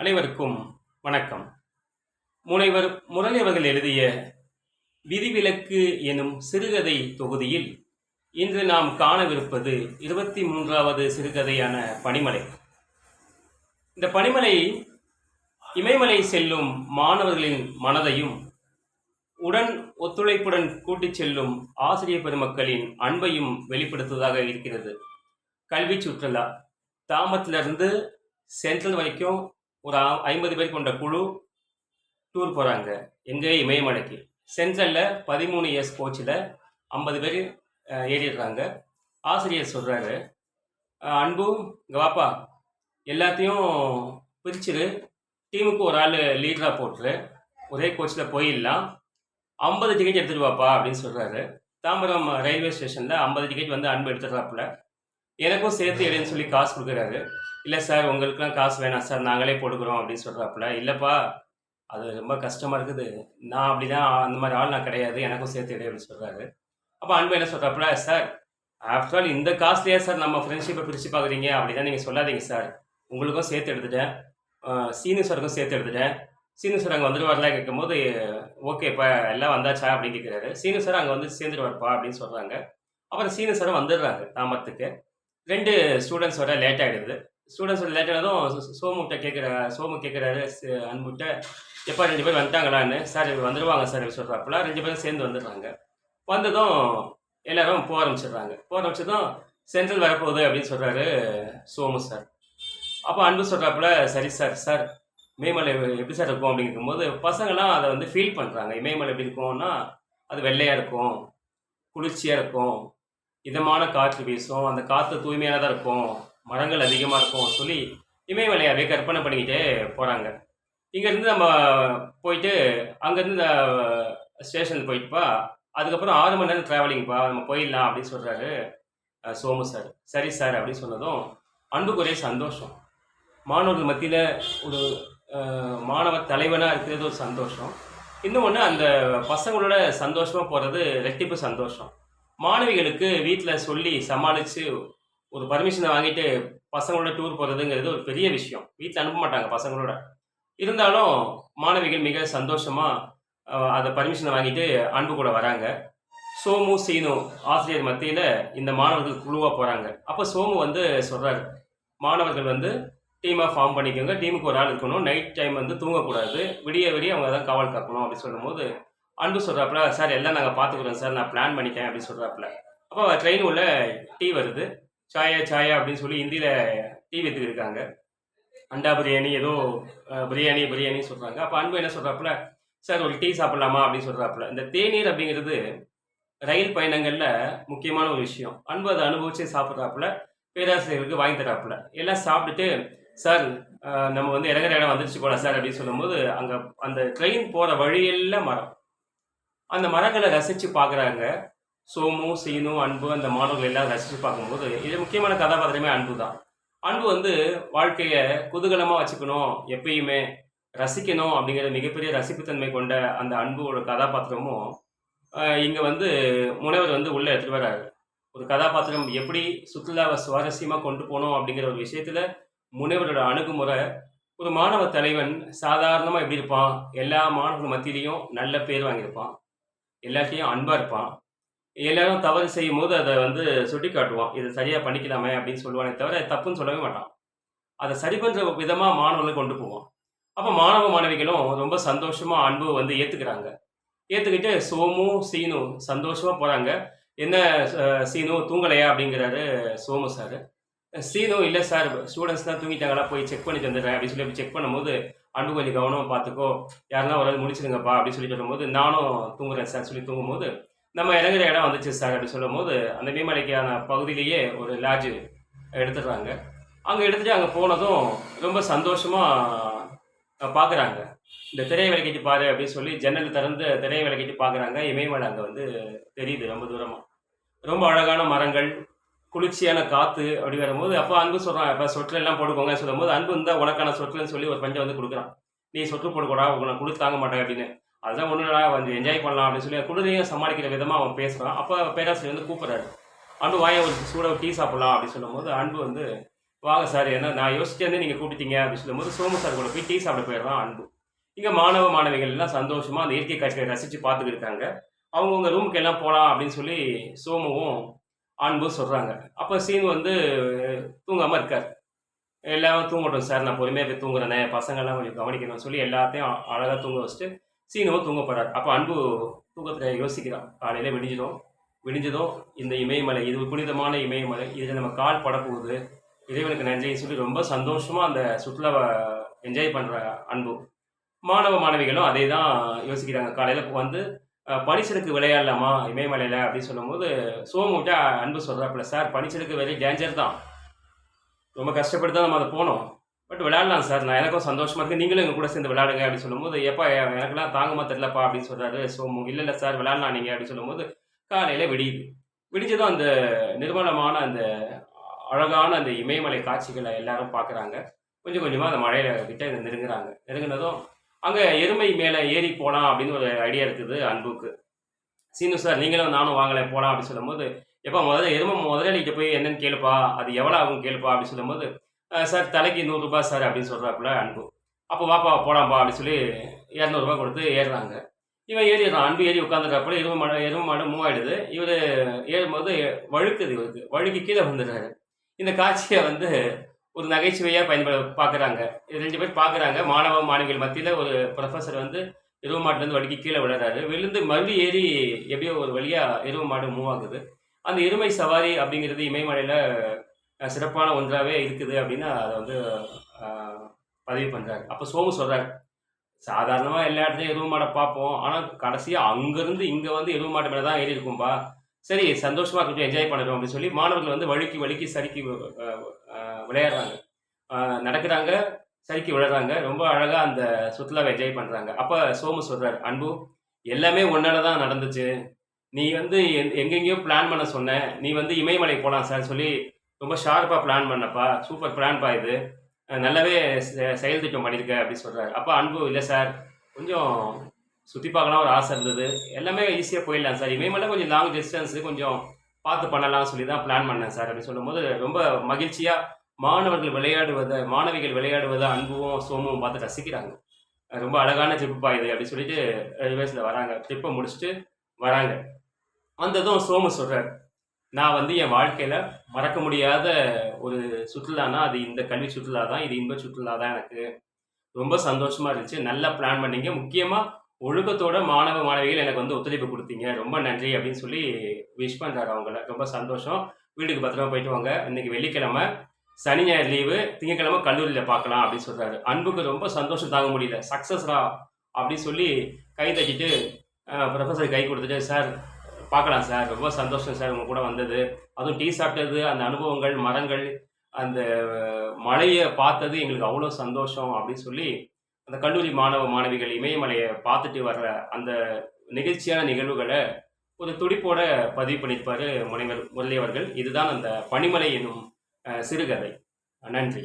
அனைவருக்கும் வணக்கம். முனைவர் முரளி அவர்கள் எழுதிய விதிவிலக்கு எனும் சிறுகதை தொகுதியில் இன்று நாம் காணவிருப்பது இருபத்தி மூன்றாவது சிறுகதையான பனிமலை. இந்த பனிமலை இமயமலை செல்லும் மாணவர்களின் மனதையும் உடன் ஒத்துழைப்புடன் கூட்டிச் செல்லும் ஆசிரியர் பெருமக்களின் அன்பையும் வெளிப்படுத்துவதாக இருக்கிறது. கல்வி சுற்றுலா தாமத்திலிருந்து சென்ட்ரல் வரைக்கும் ஒரு ஐம்பது பேர் கொண்ட குழு டூர் போகிறாங்க எங்கே? இமயமலைக்கு. சென்ட்ரலில் பதிமூணு இயர்ஸ் கோச்சில் ஐம்பது பேர் ஏறிடுறாங்க. ஆசிரியர் சொல்கிறாரு அன்பு இங்கே வாப்பா. எல்லாத்தையும் பிரிச்சிரு. டீமுக்கு ஒரு ஆள் லீடராக போட்டுரு. ஒரே கோச்சில் போயிடலாம். ஐம்பது டிக்கெட் எடுத்துகிட்டு வாப்பா அப்படின்னு சொல்கிறாரு தாம்பரம் ரயில்வே ஸ்டேஷனில் ஐம்பது டிக்கெட் வந்து அன்பு எடுத்துடுறாப்புல. எனக்கும் சேர்த்து எடுன்னு சொல்லி காசு கொடுக்குறாரு. இல்லை சார் உங்களுக்குலாம் காசு வேணாம் சார் நாங்களே போட்டுக்கிறோம் அப்படின்னு சொல்கிறாப்புல இல்லைப்பா அது ரொம்ப கஷ்டமாக இருக்குது. நான் அப்படி தான் அந்த மாதிரி ஆள் நான் கிடையாது. எனக்கும் சேர்த்து எடு அப்படின்னு சொல்கிறாரு அப்போ அன்பு என்ன சொல்கிறாப்புல சார் ஆஃப்டர் ஆல் இந்த காஸ்ட்லியாக சார் நம்ம ஃப்ரெண்ட்ஷிப்பை பிரித்து பார்க்குறீங்க அப்படி தான் நீங்கள் சொல்லாதீங்க சார். உங்களுக்கும் சேர்த்து எடுத்துட்டேன். அஹ் சீனு சாருக்கும் சேர்த்து எடுத்துட்டேன். சீனு சார் அங்கே போது கேட்கும்போது ஓகேப்பா எல்லாம் வந்தாச்சா? அப்படின்னு கேட்குறாரு. சீனு சார் அங்கே வந்து சேர்ந்துருவார்ப்பா அப்படின்னு சொல்கிறாங்க அப்புறம் சீனு சாரும் வந்துடுறாங்க தாமத்துக்கு ரெண்டு ஸ்டூடெண்ட்ஸ் வர லேட் ஆகிடுது ஸ்டூடெண்ட்ஸ் ரிலேட்டடாக சோமுகிட்ட கேட்குற சோமு கேட்குறாரு அன்புகிட்ட எப்போ ரெண்டு பேர் வந்துட்டாங்களான்னு. சார் வந்துடுவாங்க சார் சொல்கிறாப்புல ரெண்டு பேரும் சேர்ந்து வந்துடுறாங்க. வந்ததும் எல்லாரும் போக ஆரம்பிச்சிடுறாங்க. போக ஆரம்பிச்சதும் சென்ட்ரல் வரப்போகுது அப்படின்னு சொல்கிறாரு சோமு சார். அப்போ அன்பு சொல்கிறாப்புல சரி சார் சார் இமயமலை எப்படி சார் இருக்கும் அப்படிங்கும் போது பசங்களாம் அதை வந்து ஃபீல் பண்ணுறாங்க இமயமலை எப்படி இருக்கும்னா அது வெள்ளையாக இருக்கும் குளிர்ச்சியாக இருக்கும் இதமான காற்று வீசும் அந்த காற்று தூய்மையானதாக இருக்கும். மரங்கள் அதிகமாக இருக்கும் சொல்லி இமயமலையாவே கற்பனை பண்ணிக்கிட்டே போகிறாங்க இங்கேருந்து நம்ம போயிட்டு அங்கேருந்து இந்த ஸ்டேஷன் போயிட்டுப்பா அதுக்கப்புறம் ஆறு மணி நேரம் ட்ராவலிங்ப்பா நம்ம போயிடலாம் அப்படின்னு சொல்கிறாரு சோமு சார் சரி சார் அப்படின்னு சொன்னதும் அன்புக்கு ஒரே சந்தோஷம். மாணவர்கள் மத்தியில் ஒரு மாணவ தலைவனாக இருக்கிறது ஒரு சந்தோஷம். இன்னும் ஒன்று அந்த பசங்களோட சந்தோஷமாக போகிறது ரெட்டிப்பு சந்தோஷம். மாணவிகளுக்கு வீட்டில் சொல்லி சமாளித்து ஒரு பர்மிஷனை வாங்கிட்டு பசங்களோட டூர் போகிறதுங்கிறது ஒரு பெரிய விஷயம். வீட்டில் அனுப்ப மாட்டாங்க பசங்களோட. இருந்தாலும் மாணவிகள் மிக சந்தோஷமாக அதை பர்மிஷனை வாங்கிட்டு அன்பு கூட வராங்க. சோமு சீனு ஆசிரியர் மத்தியில் இந்த மாணவர்கள் குழுவாக போகிறாங்க அப்போ சோமு வந்து சொல்கிறாரு மாணவர்கள் வந்து டீமாக ஃபார்ம் பண்ணிக்கோங்க டீமுக்கு ஒரு ஆள் இருக்கணும். நைட் டைம் வந்து தூங்கக்கூடாது. விடிய விடிய அவங்க தான் காவல் காக்கணும் அப்படின்னு சொல்லும்போது அன்பு சொல்கிறாப்புல சார் எல்லாம் நாங்கள் பார்த்துக்குறோம் சார். நான் பிளான் பண்ணிட்டேன் அப்படின்னு சொல்கிறாப்புல அப்போ ட்ரெயின் உள்ள டீ வருது. சாயா சாயா அப்படின்னு சொல்லி ஹிந்தியில் டீ வித்துக்கிட்டு இருக்காங்க அண்டா பிரியாணி ஏதோ பிரியாணி பிரியாணி சொல்கிறாங்க அப்போ அன்பு என்ன சொல்கிறாப்புல சார் ஒரு டீ சாப்பிட்லாமா? அப்படின்னு சொல்கிறாப்புல இந்த தேநீர் அப்படிங்கிறது ரயில் பயணங்களில் முக்கியமான ஒரு விஷயம். அன்பு அதை அனுபவிச்சு சாப்பிட்றாப்புல பேராசிரியர்களுக்கு வாங்கி தராப்புல. எல்லாம் சாப்பிட்டுட்டு சார் நம்ம வந்து இறங்குற இடம் வந்துருச்சு போல சார் அப்படின்னு சொல்லும்போது அங்கே அந்த ட்ரெயின் போகிற வழியெல்லாம் மரம். அந்த மரங்களை ரசித்து பார்க்குறாங்க சோமு சீனு அன்பு அந்த மாணவர்கள் எல்லாம் ரசித்து பார்க்கும்போது இது முக்கியமான கதாபாத்திரமே அன்பு தான். அன்பு வந்து வாழ்க்கையை குதூகலமாக வச்சுக்கணும் எப்பயுமே ரசிக்கணும் அப்படிங்கிற மிகப்பெரிய ரசிப்புத்தன்மை கொண்ட அந்த அன்போட கதாபாத்திரமும் இங்கே வந்து முனைவர் வந்து உள்ளே எடுத்துகிட்டு வராரு. ஒரு கதாபாத்திரம் எப்படி சுற்றுலாவை சுவாரஸ்யமாக கொண்டு போகணும் அப்படிங்கிற ஒரு விஷயத்தில் முனைவரோட அணுகுமுறை ஒரு மாணவ தலைவன் சாதாரணமாக எப்படி இருப்பான்? எல்லா மாணவர்கள் மத்தியிலையும் நல்ல பேர் வாங்கியிருப்பான். எல்லாத்தையும் அன்பாக இருப்பான். எல்லாரும் தவறு செய்யும் போது அதை வந்து சுட்டி காட்டுவான் இதை சரியாக பண்ணிக்கலாமே அப்படின்னு சொல்லுவானே தவிர தப்புன்னு சொல்லவே மாட்டான். அதை சரி பண்ணுற விதமாக மாணவர்களை கொண்டு போவான் அப்போ மாணவ மாணவிகளும் ரொம்ப சந்தோஷமாக அன்பு வந்து ஏற்றுக்கிறாங்க ஏற்றுக்கிட்டு சோமு சீனு சந்தோஷமாக போகிறாங்க என்ன சீனு தூங்கலையா அப்படிங்கிறாரு சோமு சார் சீனு இல்லை சார் ஸ்டூடெண்ட்ஸ் தான் தூங்கிட்டாங்களா? போய் செக் பண்ணிட்டு வந்துடுறேன் அப்படின்னு சொல்லி செக் பண்ணும்போது அன்பு கொஞ்சம் கவனமாக பார்த்துக்கோ யாருன்னா ஒரு ஆள் முடிச்சிடுங்கப்பா அப்படின்னு சொல்லி சொல்லும்போது நானும் தூங்குறேன் சார் சொல்லி தூங்கும்போது நம்ம இறங்குற இடம் வந்துச்சு சார் அப்படின்னு சொல்லும்போது அந்த பீமலைக்கான பகுதியிலேயே ஒரு லாட்ஜ் எடுத்துடுறாங்க. அங்கே எடுத்துட்டு அங்கே போனதும் ரொம்ப சந்தோஷமாக பார்க்குறாங்க இந்த திரையை விளக்கிட்டு பாரு அப்படின்னு சொல்லி ஜன்னல் திறந்து திரையை விளக்கிட்டு பார்க்குறாங்க இமயமலை அங்கே வந்து தெரியுது ரொம்ப தூரமாக ரொம்ப அழகான மரங்கள் குளிர்ச்சியான காற்று அப்படி வரும்போது அப்போ அன்பு சொல்கிறான் இப்போ சொட்டர் எல்லாம் போட்டுக்கோங்க சொல்லும்போது அன்பு இருந்தால் உனக்கான சொட்டர்னு சொல்லி ஒரு பஞ்சை வந்து கொடுக்குறான். நீ சொட்டு போட்டுக்கூடா உங்களை குளிர் தாங்க மாட்டேன் அப்படின்னு. அதுதான் ஒன்றும் வந்து என்ஜாய் பண்ணலாம் அப்படின்னு சொல்லி குளிரையும் சமாளிக்கிற விதமாக அவன் பேசுகிறான் அப்போ பேராசிரியர் வந்து கூப்பிட்றாரு. அன்பு வாய ஒரு சூடாக டீ சாப்பிட்லாம் அப்படின்னு சொல்லும்போது அன்பு வந்து வாங்க சார் என்ன நான் யோசிச்சேருந்து நீங்கள் கூப்பிட்டீங்க அப்படின்னு சொல்லும்போது சோமு சார் கூட போய் டீ சாப்பிட போயிடுறான் அன்பு. இங்கே மாணவ மாணவிகள் எல்லாம் சந்தோஷமாக அந்த இயற்கை காட்சியை ரசித்து பார்த்துக்கிட்டு இருக்காங்க. அவங்கவுங்க ரூமுக்கு எல்லாம் போகலாம் அப்படின்னு சொல்லி சோமுவும் அன்பும் சொல்கிறாங்க அப்போ சீன் வந்து தூங்காமல் இருக்கார். எல்லாரும் தூங்கட்டும் சார் நான் பொறுமையாக போய் தூங்குறேனே பசங்கள்லாம் கொஞ்சம் கவனிக்கணும்னு சொல்லி எல்லாத்தையும் அழகாக தூங்க வச்சுட்டு சீனவும் தூங்க போகிறார் அப்போ அன்பு தூக்கத்தில் யோசிக்கிறான். காலையில் விடிஞ்சிடும் விடிஞ்சதும் இந்த இமயமலை இது புனிதமான இமயமலை இதில் நம்ம கால் படப்போகுது. இறைவனுக்கு நன்றின்னு சொல்லி ரொம்ப சந்தோஷமாக அந்த சுற்றுலாவை என்ஜாய் பண்ணுற அன்பு. மாணவ மாணவிகளும் அதே தான் யோசிக்கிறாங்க. காலையில் வந்து அஹ், விளையாடலாமா இமயமலையில் அப்படின்னு சொல்லும்போது சோமுகிட்ட அன்பு சொல்கிறாப்புல சார் பனிச்செடுக்கு வெளியே டேஞ்சர் தான். ரொம்ப கஷ்டப்பட்டு தான் நம்ம அதை போனோம். பட் விளையாடலாம் சார். நான் எனக்கும் சந்தோஷமாக இருக்குது நீங்களும் எங்கள் கூட சேர்ந்து விளையாடுங்க அப்படின்னு சொல்லும்போது எப்போ எனக்குலாம் எனக்கெல்லாம் தாங்கமா தெரிலப்பா அப்படின்னு சொல்கிறாரு ஸோ இல்லை இல்லை சார் விளையாடலாம் நீங்கள் அப்படின்னு சொல்லும்போது காலையில் விடியுது. விடிஞ்சதும் அந்த நிர்மலமான அந்த அழகான அந்த இமயமலை காட்சிகளை எல்லாரும் பார்க்குறாங்க. கொஞ்சம் கொஞ்சமாக அந்த மழையில கிட்ட நெருங்குறாங்க. நெருங்கினதும் அங்கே எருமை மேலே ஏறி போகலாம் அப்படின்னு ஒரு ஐடியா இருக்குது அன்புக்கு. சீனு சார் நீங்களும் நானும் வாங்கலை போகலாம் அப்படின்னு சொல்லும்போது எப்போ முதல்ல எருமை முதலாளிகிட்ட போய் என்னன்னு கேளுப்பா. அது எவ்வளோ ஆகும் கேளுப்பா அப்படின்னு சொல்லும்போது சார் தலைக்கு நூறுரூபா சார் அப்படின்னு சொல்கிறாப்புல அன்பு. அப்போ வாப்பா போலாம்ப்பா அப்படின்னு சொல்லி இரநூறுபா கொடுத்து ஏறுறாங்க. இவன் ஏறிடுறான் அன்பு ஏறி உட்காந்துருக்காப்புல எரும மாடு எரும மாடு மூவ் ஆயிடுது. இவர் ஏறும்போது வழுக்குது இவருக்கு வழுக்கி கீழே வந்துடுறாரு இந்த காட்சியை வந்து ஒரு நகைச்சுவையாக பயன்பட பார்க்குறாங்க. ரெண்டு பேர் பார்க்குறாங்க. மாணவ மாணவிகள் மத்தியில் ஒரு ப்ரொஃபஸர் வந்து எருவு மாட்டிலேருந்து வழுக்கி கீழே விழுறாரு. விழுந்து மறுபடியும் ஏறி எப்படியோ ஒரு வழியாக எருவு மாடு மூவ் ஆகுது. அந்த எருமை சவாரி அப்படிங்கிறது இமயமலையில் சிறப்பான ஒன்றாகவே இருக்குது அப்படின்னு அதை வந்து பதிவு பண்ணுறாரு அப்போ சோமு சொல்கிறார் சாதாரணமாக எல்லா இடத்துலையும் எருவு மாடை பார்ப்போம். ஆனால் கடைசியாக அங்கேருந்து இங்கே வந்து எருவு மாட்டு மேலே தான் ஏறி இருக்கும்பா. சரி சந்தோஷமாக கொஞ்சம் என்ஜாய் பண்ணுறோம் அப்படின்னு சொல்லி மாணவர்கள் வந்து வழுக்கி வழுக்கி சறுக்கி விளையாடுறாங்க. நடக்கிறாங்க சறுக்கி விளையாடுறாங்க. ரொம்ப அழகாக அந்த சுற்றுலாவை என்ஜாய் பண்ணுறாங்க அப்போ சோமு சொல்கிறார் அன்பு எல்லாமே ஒன்னால தான் நடந்துச்சு. நீ வந்து எங்கெங்கேயோ பிளான் பண்ண சொன்ன. நீ வந்து இமயமலை போகலாம் சார் சொல்லி ரொம்ப ஷார்ப்பாக பிளான் பண்ணப்பா. சூப்பர் பிளான்பா இது. அஹ் நல்லாவே செ- செயல் திட்டம் பண்ணியிருக்க அப்படின்னு சொல்கிறாரு அப்போ அன்பு இல்லை சார் கொஞ்சம் சுற்றி பார்க்கலாம் ஒரு ஆசை இருந்தது. எல்லாமே ஈஸியாக போயிடலாம் சார் இமயமலை கொஞ்சம் லாங் டிஸ்டன்ஸு கொஞ்சம் பார்த்து பண்ணலாம் சொல்லி தான் பிளான் பண்ணேன் சார் அப்படின்னு சொல்லும்போது ரொம்ப மகிழ்ச்சியாக மாணவர்கள் விளையாடுவதை மாணவிகள் விளையாடுவதை அன்பும் சோமும் பார்த்து ரசிக்கிறாங்க. அஹ் ரொம்ப அழகான ட்ரிப்புப்பா இது அப்படின்னு சொல்லிட்டு ரிவர்ஸில் வராங்க. ட்ரிப்பை முடிச்சுட்டு வராங்க. வந்ததும் சோமு சொல்கிறார் நான் வந்து என் வாழ்க்கையில் மறக்க முடியாத ஒரு சுற்றுலானா அது இந்த கல்வி சுற்றுலா தான். இது இன்ப சுற்றுலா தான் எனக்கு. ரொம்ப சந்தோஷமாக இருந்துச்சு. நல்லா பிளான் பண்ணீங்க. முக்கியமாக ஒழுக்கத்தோட மாணவ மாணவிகள் எனக்கு வந்து ஒத்துழைப்பு கொடுத்தீங்க. ரொம்ப நன்றி அப்படின்னு சொல்லி விஷ் பண்ணுறாரு அவங்கள. ரொம்ப சந்தோஷம். வீட்டுக்கு பத்திரமா போயிட்டு வாங்க. இன்னைக்கு வெள்ளிக்கிழமை. சனி ஞாயிறு லீவு திங்கக்கிழமை கல்லூரியில் பார்க்கலாம் அப்படின்னு சொல்கிறாரு அன்புக்கு ரொம்ப சந்தோஷம் தாங்க முடியல. சக்ஸஸ்ரா அப்படின்னு சொல்லி கை தட்டிட்டு ப்ரொஃபஸர் கை கொடுத்துட்டு சார் பார்க்கலாம் சார். ரொம்ப சந்தோஷம் சார் உங்க கூட வந்தது. அதுவும் டீ சாப்பிட்டது அந்த அனுபவங்கள் மரங்கள் அந்த மலையை பார்த்தது எங்களுக்கு அவ்வளோ சந்தோஷம் அப்படின்னு சொல்லி அந்த கல்லூரி மாணவ மாணவிகள் இமயமலையை பார்த்துட்டு வர்ற அந்த நிகழ்ச்சியான நிகழ்வுகளை ஒரு துடிப்போட பதிவு பண்ணியிருப்பார் முனைவர் முதலியவர்கள். இதுதான் அந்த பனிமலை என்னும் சிறுகதை. நன்றி.